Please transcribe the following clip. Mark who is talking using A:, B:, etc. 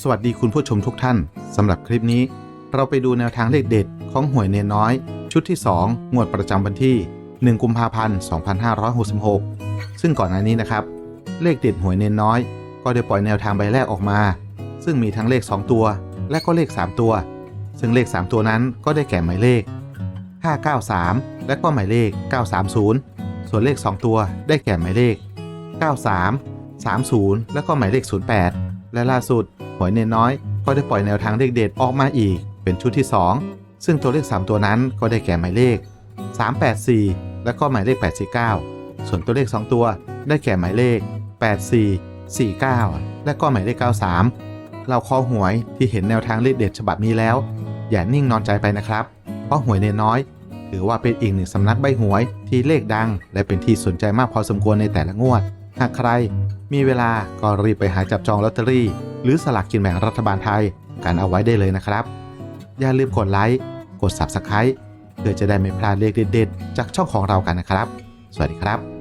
A: สวัสดีคุณผู้ชมทุกท่านสำหรับคลิปนี้ เราไปดูแนวทางเลขเด็ดของหวยเนนน้อย ชุดที่ 2 งวดประจำวันที่ 1 กุมภาพันธ์ 2566 ซึ่งก่อนหน้านี้นะครับ เลขเด็ดหวยเนนน้อย ก็ได้ปล่อยแนวทางใบแรกออกมา ซึ่งมีทั้งเลข 2 ตัว และก็เลข 3 ตัว ซึ่งเลข 3 ตัวนั้นก็ได้แก่หมายเลข 593 และก็หมายเลข 930 ส่วนเลข 2 ตัวได้แก่หมายเลข 93 30 และก็หมายเลข 08 และล่าสุด หวยเนนน้อย ก็ได้ปล่อยแนวทางเลขเด็ดออกมาอีก เป็นชุดที่ 2 ซึ่งตัวเลข 3 ตัวนั้นก็ได้แก่หมายเลข 384 และก็หมายเลข89ส่วนตัวเลข 2 ตัวได้แก่หมายเลข 84 49 และก็หมายเลข 93 เราคอหวยที่เห็นแนวทางเลขเด็ดฉบับนี้แล้ว อย่านิ่งนอนใจไปนะครับ เพราะหวยเนนน้อยถือว่าเป็นอีกหนึ่งสำนักใบหวยที่เลขดัง และเป็นที่สนใจมากพอสมควรในแต่ละงวด หากใครมีเวลาก็รีบไปหาจับจองลอตเตอรี่ หรือสลากกินแบ่งรัฐบาลไทยกันเอาไว้ได้เลยนะครับ อย่าลืมกดไลค์กด Subscribe เพื่อจะได้ไม่พลาดเลขเด็ดๆ จากช่องของเรากันนะครับ สวัสดีครับ